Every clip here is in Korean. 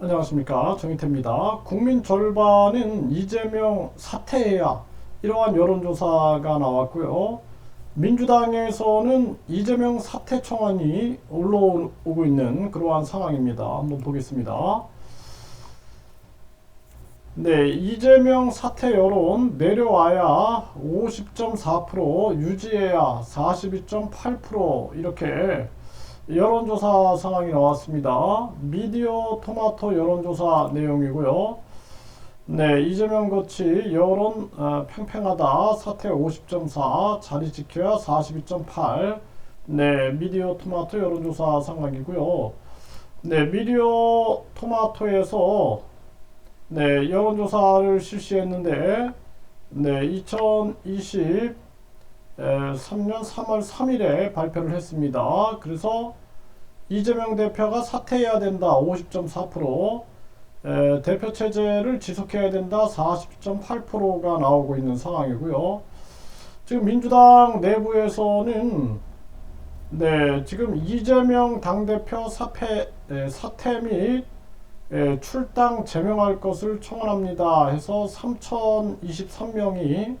안녕하십니까 정희태입니다. 국민 절반은 이재명 사퇴해야 이러한 여론조사가 나왔고요. 민주당에서는 이재명 사퇴 청원이 올라오고 있는 그러한 상황입니다. 한번 보겠습니다. 네, 이재명 사퇴 여론 내려와야 50.4% 유지해야 42.8% 이렇게 여론조사 상황이 나왔습니다. 미디어 토마토 여론조사 내용이고요. 네, 이재명 거치 여론 어, 팽팽하다 사퇴 50.4 자리 지켜야 42.8 네, 미디어 토마토 여론조사 상황이고요. 네, 미디어 토마토에서 네, 여론조사를 실시했는데 네, 2020 3년 3월 3일에 발표를 했습니다. 그래서 이재명 대표가 사퇴해야 된다 50.4%, 에, 대표 체제를 지속해야 된다 40.8%가 나오고 있는 상황이고요. 지금 민주당 내부에서는 네, 지금 이재명 당대표 사퇴, 에, 사퇴 및 에, 출당 제명할 것을 청원합니다 해서 3,023명이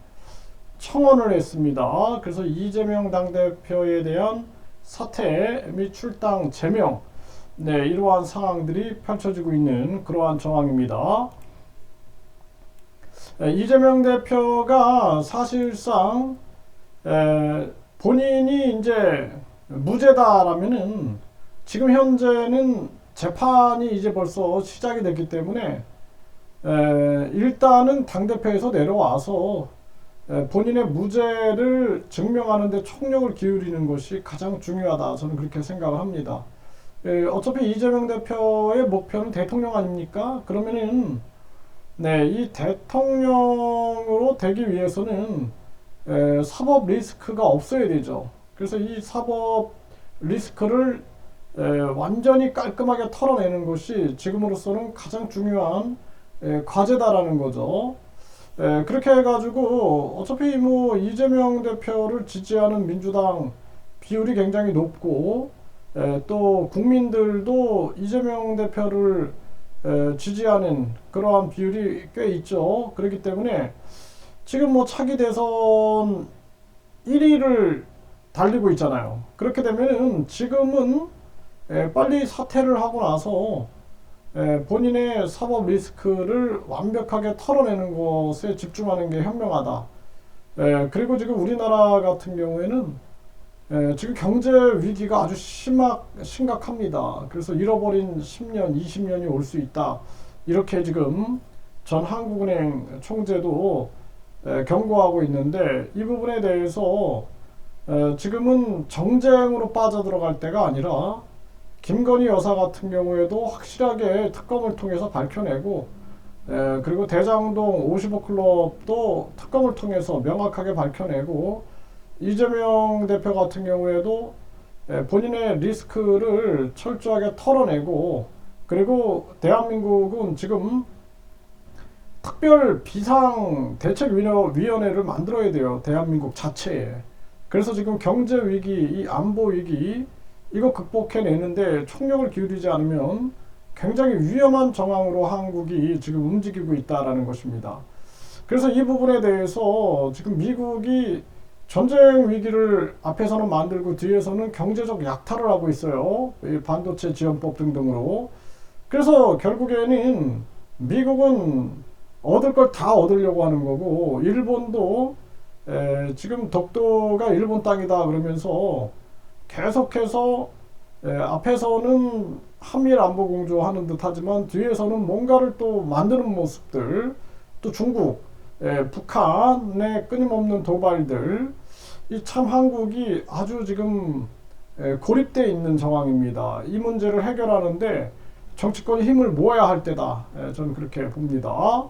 청원을 했습니다. 그래서 이재명 당대표에 대한 사퇴 및 출당 제명 네, 이러한 상황들이 펼쳐지고 있는 그러한 정황입니다. 에, 이재명 대표가 사실상 에, 본인이 이제 무죄다라면은 지금 현재는 재판이 이제 벌써 시작이 됐기 때문에 에, 일단은 당대표에서 내려와서 에, 본인의 무죄를 증명하는 데 총력을 기울이는 것이 가장 중요하다. 저는 그렇게 생각을 합니다. 에, 어차피 이재명 대표의 목표는 대통령 아닙니까? 그러면은 네, 이 대통령으로 되기 위해서는 에, 사법 리스크가 없어야 되죠. 그래서 이 사법 리스크를 에, 완전히 깔끔하게 털어내는 것이 지금으로서는 가장 중요한 에, 과제다라는 거죠. 에, 그렇게 해가지고 어차피 뭐 이재명 대표를 지지하는 민주당 비율이 굉장히 높고 에, 또 국민들도 이재명 대표를 에, 지지하는 그러한 비율이 꽤 있죠. 그렇기 때문에 지금 뭐 차기 대선 1위를 달리고 있잖아요. 그렇게 되면은 지금은 에, 빨리 사퇴를 하고 나서 에, 본인의 사법 리스크를 완벽하게 털어내는 것에 집중하는 게 현명하다. 에, 그리고 지금 우리나라 같은 경우에는 에, 지금 경제 위기가 아주 심각, 심각합니다. 그래서 잃어버린 10년, 20년이 올 수 있다. 이렇게 지금 전 한국은행 총재도 에, 경고하고 있는데 이 부분에 대해서 에, 지금은 정쟁으로 빠져들어갈 때가 아니라 김건희 여사 같은 경우에도 확실하게 특검을 통해서 밝혀내고 에, 그리고 대장동 55클럽도 특검을 통해서 명확하게 밝혀내고 이재명 대표 같은 경우에도 에, 본인의 리스크를 철저하게 털어내고 그리고 대한민국은 지금 특별 비상 대책위원회를 만들어야 돼요. 대한민국 자체에. 그래서 지금 경제 위기, 이 안보 위기 이거 극복해내는데 총력을 기울이지 않으면 굉장히 위험한 정황으로 한국이 지금 움직이고 있다라는 것입니다. 그래서 이 부분에 대해서 지금 미국이 전쟁 위기를 앞에서는 만들고 뒤에서는 경제적 약탈을 하고 있어요. 반도체 지원법 등등으로. 그래서 결국에는 미국은 얻을 걸 다 얻으려고 하는 거고 일본도 에, 지금 독도가 일본 땅이다 그러면서 계속해서 에, 앞에서는 한미일 안보 공조하는 듯하지만 뒤에서는 뭔가를 또 만드는 모습들 또 중국, 에, 북한의 끊임없는 도발들 이 참 한국이 아주 지금 에, 고립돼 있는 상황입니다. 이 문제를 해결하는데 정치권이 힘을 모아야 할 때다. 에, 저는 그렇게 봅니다.